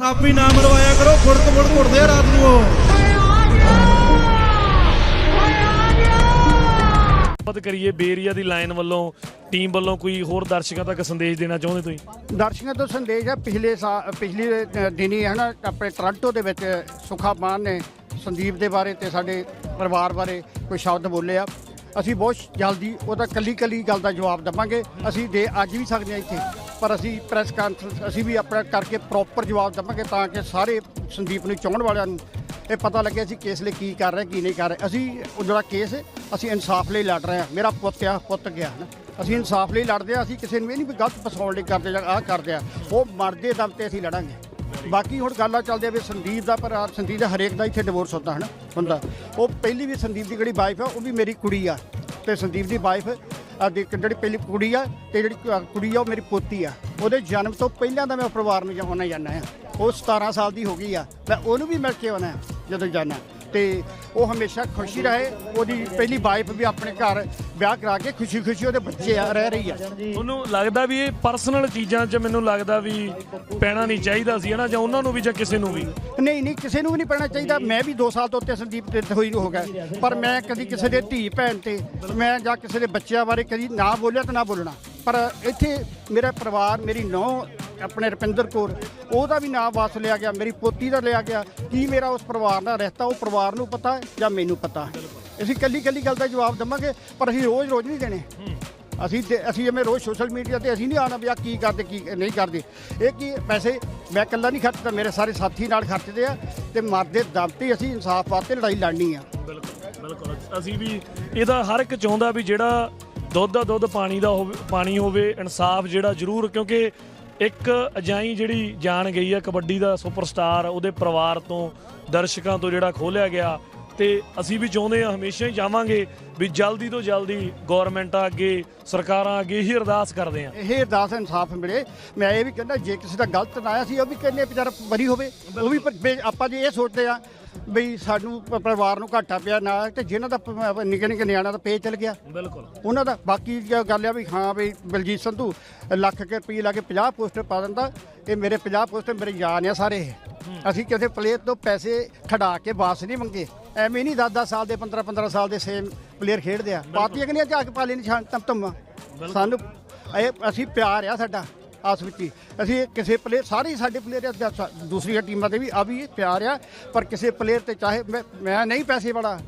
ਥਾਪੀ ਨਾ ਮਰਵਾਇਆ ਕਰੋ ਫੁੜਕ ਫੁੜਕ ਉੱਠਦੇ ਆ ਰਾਤ ਨੂੰ ਉਹ। ਗੱਲਬਾਤ ਕਰੀਏ ਬੇਰੀਆ ਦੀ ਲਾਈਨ ਵੱਲੋਂ ਟੀਮ ਵੱਲੋਂ ਕੋਈ ਹੋਰ ਦਰਸ਼ਕਾਂ ਤੱਕ ਸੰਦੇਸ਼ ਦੇਣਾ ਚਾਹੁੰਦੇ ਤੁਸੀਂ? ਦਰਸ਼ਕਾਂ ਤੋਂ ਸੰਦੇਸ਼ ਹੈ ਪਿਛਲੇ ਸਾਲ ਪਿਛਲੇ ਅ, ਦਿਨੀ ਹੈ ਨਾ ਆਪਣੇ ਟੋਰਾਂਟੋ ਦੇ ਵਿੱਚ ਸੁਖਾ ਮਾਨ ਨੇ ਸੰਦੀਪ ਦੇ ਬਾਰੇ ਤੇ ਸਾਡੇ ਪਰਿਵਾਰ ਬਾਰੇ ਕੋਈ ਸ਼ਬਦ ਬੋਲੇ ਆ ਅਸੀਂ ਬਹੁਤ ਜਲਦੀ ਉਹਦਾ ਕੱਲੀ ਕੱਲੀ ਗੱਲ ਦਾ ਜਵਾਬ ਦੇਵਾਂਗੇ। ਅਸੀਂ ਦੇ ਅੱਜ ਵੀ ਸਕਦੇ ਹਾਂ ਇੱਥੇ। ਪਰ ਅਸੀਂ ਪ੍ਰੈਸ ਕਾਨਫਰੰਸ ਅਸੀਂ ਵੀ ਆਪਣਾ ਕਰਕੇ ਪ੍ਰੋਪਰ ਜਵਾਬ ਦੇਵਾਂਗੇ ਤਾਂ ਕਿ ਸਾਰੇ ਸੰਦੀਪ ਨੂੰ ਚਾਹਣ ਵਾਲਿਆਂ ਨੂੰ ਇਹ ਪਤਾ ਲੱਗੇ ਅਸੀਂ ਕੇਸ ਲਈ ਕੀ ਕਰ ਰਹੇ, ਕੀ ਨਹੀਂ ਕਰ ਰਹੇ। ਅਸੀਂ ਉਹ ਜਿਹੜਾ ਕੇਸ ਅਸੀਂ ਇਨਸਾਫ ਲਈ ਲੜ ਰਹੇ ਹਾਂ। ਮੇਰਾ ਪੁੱਤ ਆ, ਪੁੱਤ ਗਿਆ ਨਾ ਅਸੀਂ ਇਨਸਾਫ ਲਈ ਲੜਦੇ ਆ ਅਸੀਂ ਕਿਸੇ ਨੂੰ ਇਹ ਨਹੀਂ ਵੀ ਗਲਤ ਫਸਾਉਣ ਲਈ ਕਰਦੇ ਜਾਂ ਆਹ ਕਰਦੇ ਆ ਉਹ ਮਰਦੇ ਦਮ ਤੇ ਅਸੀਂ ਲੜਾਂਗੇ। ਬਾਕੀ ਹੁਣ ਗੱਲਾਂ ਚੱਲਦੇ ਆ ਵੀ ਸੰਦੀਪ ਦਾ ਪਰ ਸੰਦੀਪ ਦਾ ਹਰੇਕ ਦਾ ਇੱਥੇ ਡਿਵੋਰਸ ਹੁੰਦਾ, ਹਨਾ, ਹੁੰਦਾ। ਉਹ ਪਹਿਲੀ ਵੀ ਸੰਦੀਪ ਦੀ ਜਿਹੜੀ ਵਾਈਫ ਆ, ਉਹ ਵੀ ਮੇਰੀ ਕੁੜੀ ਆ। ਤੇ ਸੰਦੀਪ ਦੀ ਵਾਈਫ ਆ ਜਿਹੜੀ ਪਹਿਲੀ ਕੁੜੀ ਆ ਤੇ ਜਿਹੜੀ ਕੁ- ਕੁੜੀ ਆ, ਉਹ ਮੇਰੀ ਪੋਤੀ ਆ। ਉਹਦੇ ਜਨਮ ਤੋਂ ਪਹਿਲਾਂ ਦਾ ਮੈਂ ਪਰਿਵਾਰ ਨੂੰ ਜਾਣਾ ਜਾਂਦਾ ਆ। ਉਹ 17 ਸਾਲ ਦੀ ਹੋ ਗਈ ਆ। ਮੈਂ ਉਹਨੂੰ ਵੀ ਮਿਲ ਕੇ ਆਉਣਾ ਜਦੋਂ ਜਾਣਾ ਤੇ ਉਹ ਹਮੇਸ਼ਾ ਖੁਸ਼ੀ ਰਹੇ। ਉਹਦੀ ਪਹਿਲੀ ਵਾਈਫ ਵੀ ਆਪਣੇ ਘਰ ਵਿਆਹ ਕਰਾ ਕੇ ਖੁਸ਼ੀ ਖੁਸ਼ੀ ਉਹਦੇ ਬੱਚੇ ਆ ਰਹਿ ਰਹੀ ਆ। ਤੁਹਾਨੂੰ ਲੱਗਦਾ ਵੀ ਇਹ ਪਰਸਨਲ ਚੀਜ਼ਾਂ 'ਚ ਮੈਨੂੰ ਲੱਗਦਾ ਵੀ ਪੈਣਾ ਨਹੀਂ ਚਾਹੀਦਾ ਸੀ ਹਨਾ? ਜਾਂ ਉਹਨਾਂ ਨੂੰ ਵੀ ਜਾਂ ਕਿਸੇ ਨੂੰ ਵੀ? ਨਹੀਂ ਨਹੀਂ ਕਿਸੇ ਨੂੰ ਵੀ ਨਹੀਂ ਪੈਣਾ ਚਾਹੀਦਾ। ਮੈਂ ਵੀ 2 ਸਾਲ ਤੋਂ ਉੱਤੇ ਸੰਦੀਪ ਤੇ ਹੋਈ ਹੋ ਗਿਆ। ਪਰ ਮੈਂ ਕਦੀ ਕਿਸੇ ਦੇ ਧੀ ਭੈਣ ਤੇ ਮੈਂ ਜਾਂ ਕਿਸੇ ਦੇ ਬੱਚਿਆਂ ਬਾਰੇ ਕਦੀ ਨਾ ਬੋਲਿਆ ਤਾਂ ਨਾ ਬੋਲਣਾ। ਪਰ ਇੱਥੇ ਮੇਰਾ ਪਰਿਵਾਰ ਮੇਰੀ ਨੌ ਆਪਣੇ ਰੁਪਿੰਦਰ ਕੌਰ, ਉਹਦਾ ਵੀ ਨਾਮ ਵਾਸ ਲਿਆ ਗਿਆ, ਮੇਰੀ ਪੋਤੀ ਦਾ ਲਿਆ ਗਿਆ। ਕੀ ਮੇਰਾ ਉਸ ਪਰਿਵਾਰ ਨਾਲ ਰਹਿਤਾ ਉਹ ਪਰਿਵਾਰ ਨੂੰ ਪਤਾ ਹੈ ਜਾਂ ਮੈਨੂੰ ਪਤਾ ਹੈ? ਅਸੀਂ ਕੱਲੀ ਕੱਲੀ ਗੱਲ ਦਾ ਜਵਾਬ ਦੇਵਾਂਗੇ, ਪਰ ਅਸੀਂ ਰੋਜ਼ ਰੋਜ਼ ਨਹੀਂ ਦੇਣੇ। ਅਸੀਂ ਤੇ ਅਸੀਂ ਜਿਵੇਂ ਰੋਜ਼ ਸੋਸ਼ਲ ਮੀਡੀਆ ਤੇ ਅਸੀਂ ਨਹੀਂ ਆਣਾ ਵੀ ਆ ਕੀ ਕਰਦੇ, ਕੀ ਨਹੀਂ ਕਰਦੇ। ਇਹ ਕੀ ਪੈਸੇ ਮੈਂ ਇਕੱਲਾ ਨਹੀਂ ਖਰਚਦਾ, ਮੇਰੇ ਸਾਰੇ ਸਾਥੀ ਨਾਲ ਖਰਚਦੇ ਆ ਤੇ ਮਰਦੇ ਦਮ ਤੇ ਅਸੀਂ ਇਨਸਾਫ ਵਾਸਤੇ ਲੜਾਈ ਲੜਨੀ ਆ। ਬਿਲਕੁਲ ਬਿਲਕੁਲ। ਅਸੀਂ ਵੀ ਇਹਦਾ ਹਰ ਇੱਕ ਚਾਹੁੰਦਾ ਵੀ ਜਿਹੜਾ ਦੁੱਧ ਦਾ ਦੁੱਧ ਪਾਣੀ ਦਾ ਹੋਵੇ, ਪਾਣੀ ਹੋਵੇ, ਇਨਸਾਫ ਜਿਹੜਾ ਜ਼ਰੂਰ, ਕਿਉਂਕਿ ਇੱਕ ਅਜਾਈ ਜਿਹੜੀ ਜਾਣ ਗਈ ਆ, ਕਬੱਡੀ ਦਾ ਸੁਪਰਸਟਾਰ, ਉਹਦੇ ਪਰਿਵਾਰ ਤੋਂ, ਦਰਸ਼ਕਾਂ ਤੋਂ ਜਿਹੜਾ ਖੋਲਿਆ ਗਿਆ। ਤੇ ਅਸੀਂ ਵੀ ਚਾਹੁੰਦੇ ਹਾਂ, ਹਮੇਸ਼ਾ ਹੀ ਜਾਵਾਂਗੇ ਵੀ ਜਲਦੀ ਤੋਂ ਜਲਦੀ ਗਵਰਨਮੈਂਟਾਂ ਅੱਗੇ, ਸਰਕਾਰਾਂ ਅੱਗੇ ਹੀ ਅਰਦਾਸ ਕਰਦੇ ਹਾਂ। ਇਹ ਅਰਦਾਸ ਇਨਸਾਫ ਮਿਲੇ। ਮੈਂ ਇਹ ਵੀ ਕਹਿੰਦਾ, ਜੇ ਕਿਸੇ ਦਾ ਗਲਤ ਨਾ ਆਇਆ ਸੀ, ਉਹ ਵੀ ਕਹਿੰਦੇ ਵਿਚਾਰਾ ਬਰੀ ਹੋਵੇ। ਉਹ ਵੀ ਆਪਾਂ ਜੇ ਇਹ ਸੋਚਦੇ ਆ ਬਈ ਸਾਨੂੰ ਪ- ਪਰਿਵਾਰ ਨੂੰ ਘਾਟਾ ਪਿਆ ਨਾ ਤੇ ਜਿਨ੍ਹਾਂ ਦਾ ਪ- ਨਿੱਕੇ ਨਿੱਕੇ ਨਿਆਣਾ ਦਾ ਪੇ ਚਲ ਗਿਆ। ਬਿਲਕੁਲ। ਉਹਨਾਂ ਦਾ ਬਾਕੀ ਜੋ ਗੱਲ ਆ ਵੀ ਹਾਂ ਵੀ ਬਲਜੀਤ ਸੰਧੂ ਲੱਖ ਕੇ ਰੁਪਏ ਲਾ ਕੇ 50 ਪੋਸਟਰ ਪਾ ਦਿੰਦਾ ਇਹ ਮੇਰੇ 50 ਪੋਸਟਰ ਮੇਰੇ ਜਾਨ ਆ ਸਾਰੇ। ਇਹ। ਅਸੀਂ ਕਿਸੇ ਪਲੇਅਰ ਤੋਂ ਪੈਸੇ ਖੜਾ ਕੇ ਵਾਪਸ ਨਹੀਂ ਮੰਗੇ। ਐਵੇਂ ਨਹੀਂ 10-10 ਸਾਲ ਦੇ 15-15 ਸਾਲ ਦੇ ਸੇਮ ਪਲੇਅਰ ਖੇਡਦੇ ਆ। ਪਾਤੀਆਂ ਕਿ ਨਹੀਂ ਜਾ ਕੇ ਪਾਲੇ ਨਿਸ਼ਾਨ ਤਮ ਤਮ ਸਾਨੂੰ ਇਹ ਅਸੀਂ ਪਿਆਰ ਆ ਸਾਡਾ। ਆਸ ਵਿੱਚ ਹੀ। ਅਸੀਂ ਕਿਸੇ ਪਲੇਅਰ ਸਾਰੇ ਹੀ ਸਾਡੇ ਪਲੇਅਰ ਦੂਸਰੀਆਂ ਟੀਮਾਂ ਦੇ ਵੀ ਆ ਵੀ ਪਿਆਰ ਆ, ਪਰ ਕਿਸੇ ਪਲੇਅਰ ਤੇ ਚਾਹੇ ਮੈਂ ਮੈਂ ਨਹੀਂ ਪੈਸੇ ਵਾਲਾ,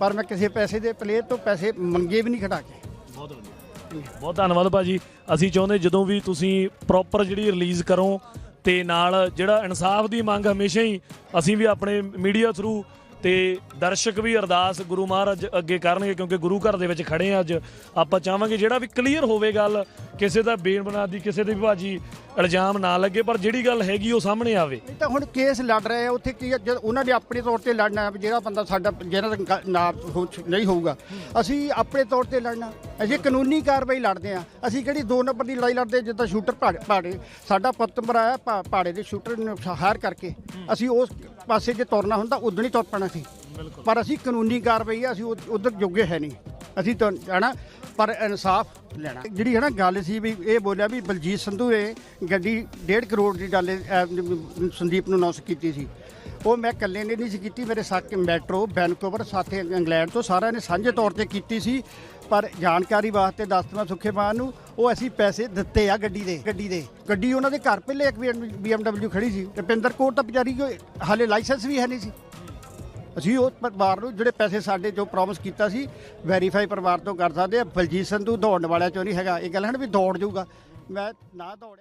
ਪਰ ਮੈਂ ਕਿਸੇ ਪੈਸੇ ਦੇ ਪਲੇਅਰ ਤੋਂ ਪੈਸੇ ਮੰਗੇ ਵੀ ਨਹੀਂ ਖੜਾ ਕੇ। ਬਹੁਤ ਵਧੀਆ। ਬਹੁਤ ਧੰਨਵਾਦ ਭਾਜੀ। ਅਸੀਂ ਚਾਹੁੰਦੇ ਜਦੋਂ ਵੀ ਤੁਸੀਂ ਪ੍ਰੋਪਰ ਜਿਹੜੀ ਰਿਲੀਜ਼ ਕਰੋ ਤੇ ਨਾਲ ਜਿਹੜਾ ਇਨਸਾਫ ਦੀ ਮੰਗ ਹਮੇਸ਼ਾ ਹੀ, ਅਸੀਂ ਵੀ ਆਪਣੇ ਮੀਡੀਆ ਥਰੂ ਤੇ ਦਰਸ਼ਕ ਵੀ ਅਰਦਾਸ ਗੁਰੂ ਮਹਾਰਾਜ ਅੱਗੇ ਕਰਨਗੇ ਕਿਉਂਕਿ ਗੁਰੂ ਘਰ ਦੇ ਵਿੱਚ ਖੜੇ ਆ ਅੱਜ। ਆਪਾਂ ਚਾਹਾਂਗੇ ਜਿਹੜਾ ਵੀ ਕਲੀਅਰ ਹੋਵੇ ਗੱਲ ਕਿਸੇ ਦਾ ਬੇਨਬਨਾ ਦੀ ਕਿਸੇ ਦੇ ਵੀ ਭਾਜੀ ਇਲਜ਼ਾਮ ਨਾ ਲੱਗੇ ਪਰ ਜਿਹੜੀ ਗੱਲ ਹੈਗੀ ਉਹ ਸਾਹਮਣੇ ਆਵੇ। ਇਹ ਤਾਂ ਹੁਣ ਕੇਸ ਲੜ ਰਹੇ ਆ ਉੱਥੇ ਕੀ ਆ, ਜਦ ਉਹਨਾਂ ਨੇ ਆਪਣੇ ਤੌਰ ਤੇ ਲੜਨਾ ਹੈ ਵੀ ਜਿਹੜਾ ਬੰਦਾ ਸਾਡਾ ਜਿਹਨਾਂ ਦਾ ਨਾ ਹੋ- ਨਹੀਂ ਹੋਊਗਾ। ਅਸੀਂ ਆਪਣੇ ਤੌਰ ਤੇ ਲੜਨਾ ਅਸੀਂ ਕਾਨੂੰਨੀ ਕਾਰਵਾਈ ਲੜਦੇ ਆ ਅਸੀਂ ਕਿਹੜੀ ਦੋ ਨੰਬਰ ਦੀ ਲੜਾਈ ਲੜਦੇ ਜਿੱਦਾਂ ਸ਼ੂਟਰ ਪਾੜੇ ਸਾਡਾ ਪੁੱਤ ਮਰਾਇਆ ਪਾ- ਪਾੜੇ ਦੇ ਸ਼ੂਟਰ ਨੂੰ ਹਾਰ ਕਰਕੇ। ਅਸੀਂ ਉਸ ਪਾਸੇ ਜੇ ਤੁਰਨਾ ਹੁੰਦਾ ਉਦੋਂ ਹੀ ਤੁਰ ਪੈਣਾ ਸੀ। ਪਰ ਅਸੀਂ ਕਾਨੂੰਨੀ ਕਾਰਵਾਈ ਆ ਅਸੀਂ ਉਧਰ ਜੋਗੇ ਹੈ ਨਹੀਂ। ਅਸੀਂ ਤਾਂ ਜਾਣਾ ਪਰ ਇਨਸਾਫ ਲੈਣਾ। ਜਿਹੜੀ ਹੈ ਨਾ ਗੱਲ ਸੀ ਵੀ ਇਹ ਬੋਲਿਆ ਵੀ ਬਲਜੀਤ ਸੰਧੂ ਨੇ ਗੱਡੀ 1.5 ਕਰੋੜ ਦੀ ਡਾਲੇ ਅਹ, ਸੰਦੀਪ ਨੂੰ ਨੌਸ ਕੀਤੀ ਸੀ। ਉਹ ਮੈਂ ਇਕੱਲੇ ਨੇ ਨਹੀਂ ਸੀ ਕੀਤੀ ਮੇਰੇ ਸਾਥੀ ਮੈਟਰੋ ਵੈਨਕੂਵਰ ਸਾਥੀ ਇੰਗਲੈਂਡ ਤੋਂ ਸਾਰਿਆਂ ਨੇ ਸਾਂਝੇ ਤੌਰ ਤੇ ਕੀਤੀ ਸੀ। ਪਰ ਜਾਣਕਾਰੀ ਵਾਸਤੇ ਦੱਸ ਦੱਸਦਵਾਂ ਸੁੱਖੇ ਮਾਨ ਨੂੰ, ਉਹ ਅਸੀਂ ਪੈਸੇ ਦਿੱਤੇ ਆ ਗੱਡੀ ਦੇ ਗੱਡੀ ਦੇ। ਗੱਡੀ ਉਹਨਾਂ ਦੇ ਘਰ ਪਹਿਲੇ ਇੱਕ BMW ਖੜੀ ਸੀ, ਰੁਪਿੰਦਰ ਕੌਰ ਤਾਂ ਵਿਚਾਰੀ ਕੋਈ ਹਾਲੇ ਲਾਇਸੈਂਸ ਵੀ ਹੈ ਨਹੀਂ ਸੀ। ਅਸੀਂ ਉਹ ਪਰਿਵਾਰ ਨੂੰ ਜਿਹੜੇ ਪੈਸੇ ਸਾਡੇ ਜੋ ਪ੍ਰੋਮਿਸ ਕੀਤਾ ਸੀ ਵੈਰੀਫਾਈ ਪਰਿਵਾਰ ਤੋਂ ਕਰ ਸਕਦੇ ਆ। ਬਲਜੀਤ ਸੰਧੂ ਦੌੜਨ ਵਾਲਿਆਂ ਚੋਂ ਨਹੀਂ ਹੈਗਾ। ਇਹ ਗੱਲ ਹੈ ਨਾ ਵੀ ਦੌੜ ਜਾਊਗਾ। ਮੈਂ ਨਾ ਦੌੜਿਆ।